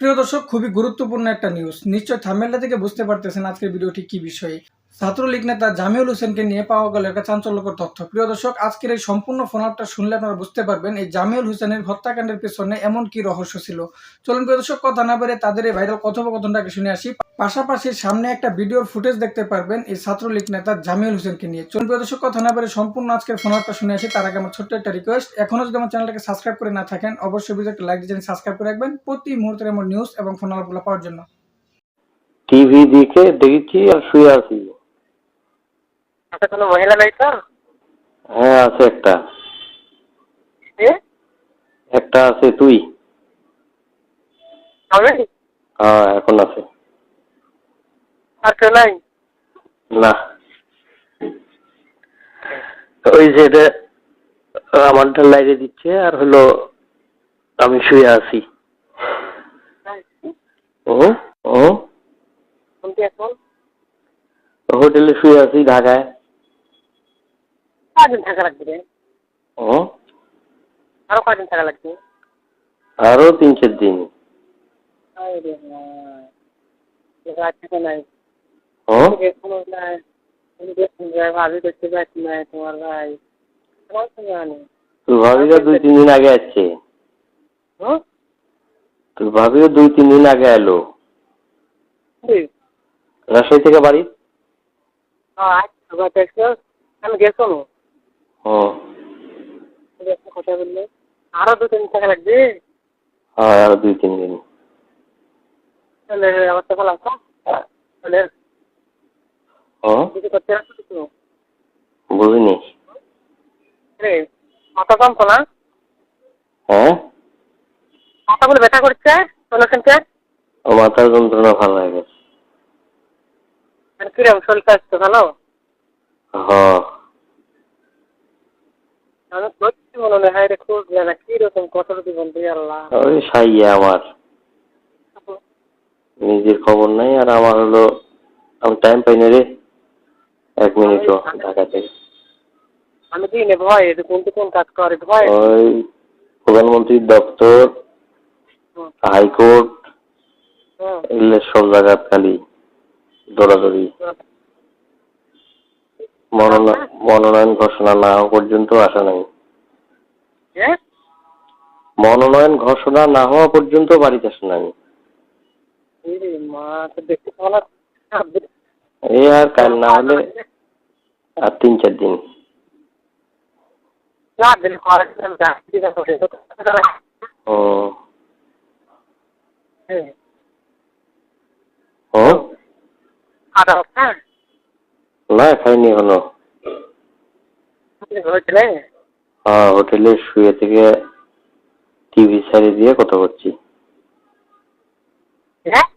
প্রিয় দর্শক, খুবই গুরুত্বপূর্ণ একটা নিউজ নিশ্চয় থামেলটা থেকে বুঝতে পারতেছেন আজকের ভিডিওটি কি বিষয়ে। ছাত্রলীগ নেতা জামিউল হোসেনকে নিয়ে পাওয়া গেল একটা চাঞ্চল্যকর তথ্য। প্রিয় দর্শক, আজকের এই সম্পূর্ণ ফোন আপটা শুনলে আপনারা বুঝতে পারবেন এই জামিউল হোসেনের হত্যাকাণ্ডের পেছনে এমন কি রহস্য ছিল। চলুন প্রিয় দর্শক, কথা না বেড়ে তাদের এই ভাইরাল কথোপকথনটাকে শুনে আসি। পাশাপাশি সামনে একটা ভিডিওর ফুটেজ দেখতে পারবেন এই ছাত্রলীগ নেতা জামিউল হোসেনকে নিয়ে। চলুন প্রিয় দর্শক, কথা না বেড়ে সম্পূর্ণ আজকের ফোন আপটা শুনে আসি। তার আগে আমার ছোট্ট একটা রিকোয়েস্ট এখনও যদি আমার চ্যানেলটাকে সাবস্ক্রাইব করে না থাকেন, অবশ্যই ভিডিওটা লাইক দিয়ে সাবস্ক্রাইব করে রাখবেন। প্রতি মুহূর্তের আমার নিউজ এবং ফোন আলাপগুলো পাওয়ার জন্য। টিভি দেখে দেখেছি আর শুয়ে আছি। আচ্ছা কোনো মহিলা নাই তো? হ্যাঁ আছে একটা। একটা আছে তুই। আমি? হ্যাঁ এখন আছে। আর কেউ নাই? না। ওই যে আমারটা লাইটে দিচ্ছে আর হলো আমি শুয়ে আছি। ও ও। এখন? হোটেলে শুয়ে আছি ঢাকায়। কদিন থাকা লাগবে? ও? আরও কদিন থাকা লাগবে? আরও তিন চার দিন নাই। ভাবি পাচ্ছি না তোমার ভাই। তোর ভাবিও দুই তিন দিন আগে আসছে। হুম তোর ভাবিও দুই তিন দিন আগে এলো। রাজশাহী থেকে বাড়ি? হ্যাঁ আচ্ছা আমি গেছো ও। একটা কথা বললে। আরও দু তিন টাকা লাগবে। হ্যাঁ আরও দুই তিন দিন। তাহলে আমার তো ভালো আছে। তাহলে ও? কিছু করতে পারছ কিছু বুঝিনি রে মাথা কমতো না? হ্যাঁ? মাথাগুলো ব্যথা করছে শোনাছেনকে ও মাথার যন্ত্রণা ভালো হয়ে গেছে। মানে কিরম শরীরটা আসছে ভালো? হ্যাঁ। আমি মনে হয় হায় রে কীরকম জীবন আল্লাহ। ওই সাইয়ে আমার। নিজের খবর নাই আর আমার হলো আমি টাইম পাই না রে। এক মিনিটও ঢাকা থেকে। আমি দিনে ভয় যে কোন কোন কাজ করে ভয়। ওই প্রধানমন্ত্রীর দপ্তর হাইকোর্ট এগুলো সব জায়গা খালি দৌড়াদৌড়ি। মনোনয়ন ঘোষণা না হওয়া পর্যন্ত আসা নাই। মনোনয়ন ঘোষণা না হওয়া পর্যন্ত বাড়িতে আসা নাই। এই আর কাল না হলে আর তিন চার দিন। না দিলে ঘরে যাচ্ছি না তো ও হ্যাঁ ও খাওয়া হ্যাঁ না খাইনি এখনও। হয়েছিলে হ্যাঁ হোটেলে শুয়ে থেকে টিভি ছাড়িয়ে দিয়ে কথা বলছি। হ্যাঁ?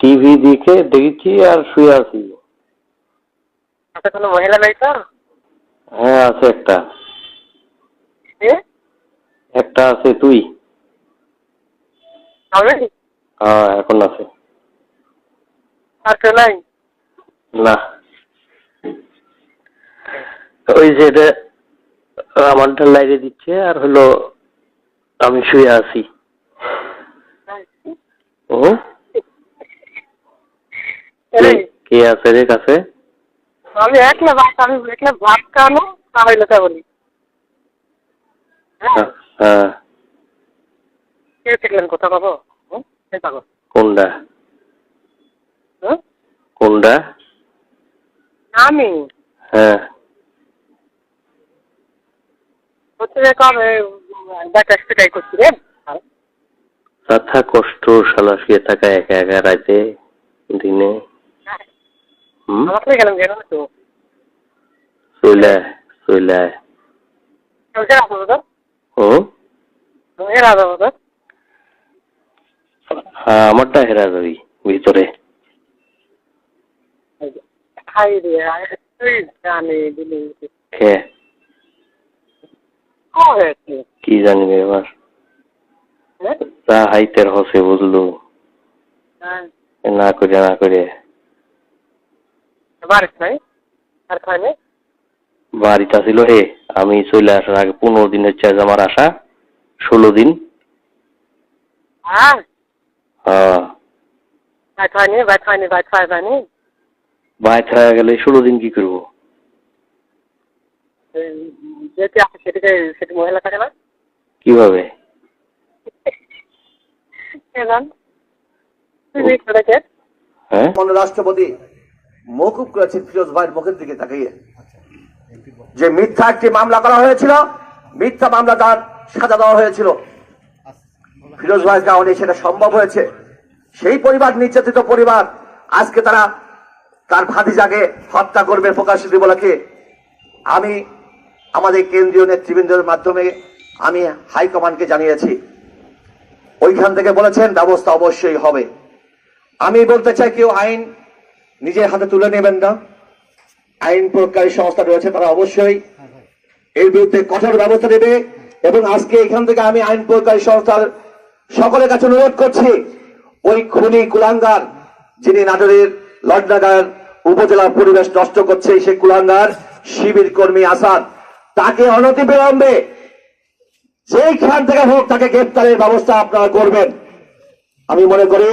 টিভি দেখে দেখেছি আর শুয়ে আছি। আচ্ছা কোনো মহিলা নাই তো? হ্যাঁ আছে একটা। একটা আছে তুই। হ্যাঁ এখন আছে। আর নাই? না। ওই যে এটা আমারটা লাইটে দিচ্ছে আর হলো আমি শুয়ে আছি। ও? কে- আছে রে কাছে? আমি একলা ভাত আমি একলা ভাত খাওয়ানো তাহলে কথা বলি। হ্যাঁ? হ্যাঁ কে থাকলেন কথা কব হুম? কোনটা? কোনটা? আমি। হ্যাঁ। হচ্ছে যে কবে ব্যাটা সেটাই করছি রে। আর ব্যথা কষ্ট শালা শুয়ে থাকা একা একা রাতে দিনে। চলে চলে তো হ্যাঁ আমারটা হেরা যাবি ভিতরে। খাই জানি কে জানিবে এবার? হ্যাঁ? যা হাইতের হসে বুঝলু। হ্যাঁ। না করে না করে বাড়িতে ছিল হে আমি চলে আসার আগে পনেরো দিনের চার্জ আমার আসা ষোলো দিন। হ্যাঁ। হ্যাঁ বাইশ হয়ে গেলে ষোলো দিন কি করব? এই যেটি আছে সেটিকে সেটি মহিলা থাকে না কীভাবে? হ্যাঁ? রাষ্ট্রপতি মৌকুব করেছেন ফিরোজ ভাইয়ের মুখের দিকে তাকিয়ে যে মিথ্যা একটি মামলা করা হয়েছিল মিথ্যা মামলা তার সাজা দেওয়া হয়েছিল। ফিরোজ ভাইয়ের কারণে সেটা সম্ভব হয়েছে। সেই পরিবার নির্যাতিত পরিবার আজকে তারা তার ভাতিজাকে হত্যা করবে প্রকাশ দিবলাকে আমি আমাদের কেন্দ্রীয় নেতৃবৃন্দের মাধ্যমে আমি হাইকমান্ডকে জানিয়েছি। ওইখান থেকে বলেছেন ব্যবস্থা অবশ্যই হবে। আমি বলতে চাই কেউ আইন নিজের হাতে তুলে নেবেন না। আইন প্রয়োগকারী সংস্থা রয়েছে, তারা অবশ্যই এর বিরুদ্ধে কঠোর ব্যবস্থা নেবে এবং আজকে এখান থেকে আমি আইন প্রয়োগকারী সংস্থার সকলের কাছে অনুরোধ করছি, ওই খুনি কুলাঙ্গার যিনি নাটোরের লডনাগার উপজেলার পরিবেশ নষ্ট করছে, সেই কুলাঙ্গার শিবির কর্মী আসাদ। তাকে অনতিবিলম্বে যেইখান থেকে হোক তাকে গ্রেপ্তারের ব্যবস্থা আপনারা করবেন। আমি মনে করি,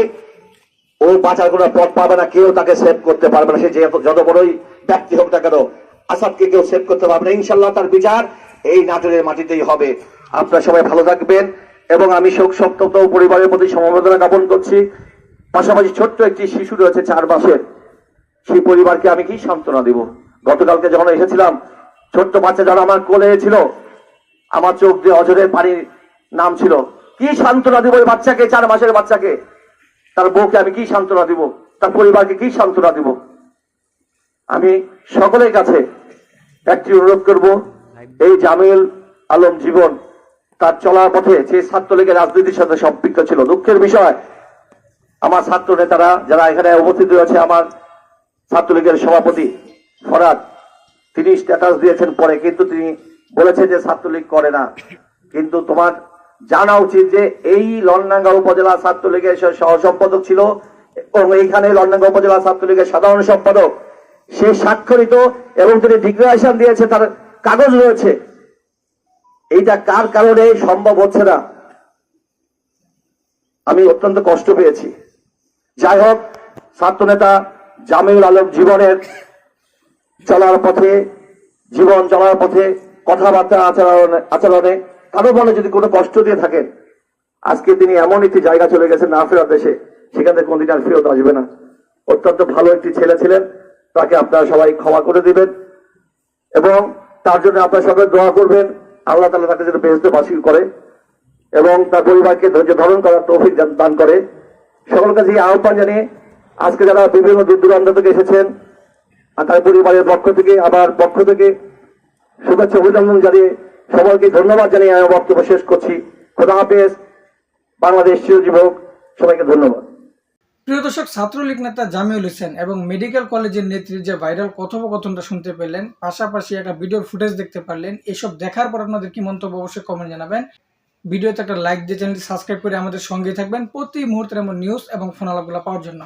ও বাঁচার কোনো পথ পাবে না, কেউ তাকে সেভ করতে পারবে না। সে যত বড়ই ব্যক্তি হোক না কেন, আসাদকে কেউ সেভ করতে পারবে না। ইনশাল্লাহ তার বিচার এই নাটোরের মাটিতেই হবে। আপনারা সবাই ভালো থাকবেন এবং আমি শোক সপ্তত পরিবারের প্রতি সমবেদনা জ্ঞাপন করছি। পাশাপাশি ছোট্ট একটি শিশু রয়েছে চার মাসের। সেই পরিবারকে আমি কি সান্ত্বনা দিব? গতকালকে যখন এসেছিলাম ছোট্ট বাচ্চা যারা আমার কোলে ছিল, আমার চোখ দিয়ে অজরের পানির নাম ছিল। কি সান্ত্বনা দিব ওই বাচ্চাকে, চার মাসের বাচ্চাকে? তার বউকে আমি কি সান্ত্বনা দিব? তার পরিবারকে কি সান্ত্বনা দিব? আমি সকলের কাছে একটি অনুরোধ করব, এই জামিল আলম জীবন, তার চলার পথে যে ছাত্রলীগের রাজনীতির সাথে সম্পৃক্ত ছিল, দুঃখের বিষয়, আমার ছাত্র নেতারা যারা এখানে উপস্থিত রয়েছে, আমার ছাত্রলীগের সভাপতি ফরাদ তিনি স্ট্যাটাস দিয়েছেন পরে, কিন্তু তিনি বলেছেন যে ছাত্রলীগ করে না। কিন্তু তোমার জানা উচিত যে এই লন্ডাঙ্গা উপজেলা ছাত্রলীগের সহ সম্পাদক ছিল এবং এইখানে লন্ডাঙ্গা উপজেলা ছাত্রলীগের সাধারণ সম্পাদক। সে স্বাক্ষরিত এবং তিনি ডিক্লারেশন দিয়েছে, তার কাগজ রয়েছে। এইটা কার কারণে সম্ভব হচ্ছে না? আমি অত্যন্ত কষ্ট পেয়েছি। যাই হোক, ছাত্রনেতা জামিউল আলম জীবনের চলার পথে, জীবন চলার পথে, কথাবার্তা আচরণে আচরণে। কারও মনে যদি কোনো কষ্ট দিয়ে থাকেন, আজকে তিনি এমন একটি জায়গা চলে গেছেন না ফেরত দেশে, সেখান থেকে কোনদিন আর ফেরত আসবে না। অত্যন্ত ভালো একটি ছেলে ছিলেন, তাকে আপনারা সবাই ক্ষমা করে দিবেন এবং তার জন্য আপনার সবাই দোয়া করবেন। আল্লাহ তালা তাকে যেন বেহেস্তে বাসী করে এবং তার পরিবারকে ধৈর্য ধারণ করার তৌফিক দান- করে। সকল কাছে আহ্বান জানিয়ে আজকে যারা বিভিন্ন দূর দূরান্ত থেকে এসেছেন তার পরিবারের পক্ষ থেকে, আবার পক্ষ থেকে শুভেচ্ছা অভিনন্দন জানিয়ে সবাইকে ধন্যবাদ জানিয়ে আমি বক্তব্য শেষ করছি। খোদা হাফেজ। বাংলাদেশ চিরজীবক সবাইকে ধন্যবাদ। প্রিয় দর্শক, ছাত্রলীগ নেতা জামিউল হোসেন এবং মেডিকেল কলেজের নেত্রী যে ভাইরাল কথোপকথনটা শুনতে পেলেন, পাশাপাশি একটা ভিডিওর ফুটেজ দেখতে পারলেন, এসব দেখার পর আপনাদের কি মন্তব্য অবশ্যই কমেন্ট জানাবেন। ভিডিওতে একটা লাইক দিয়ে চ্যানেলটি সাবস্ক্রাইব করে আমাদের সঙ্গে থাকবেন। প্রতি মুহূর্তের এমন নিউজ এবং ফোন আলাপগুলো পাওয়ার জন্য।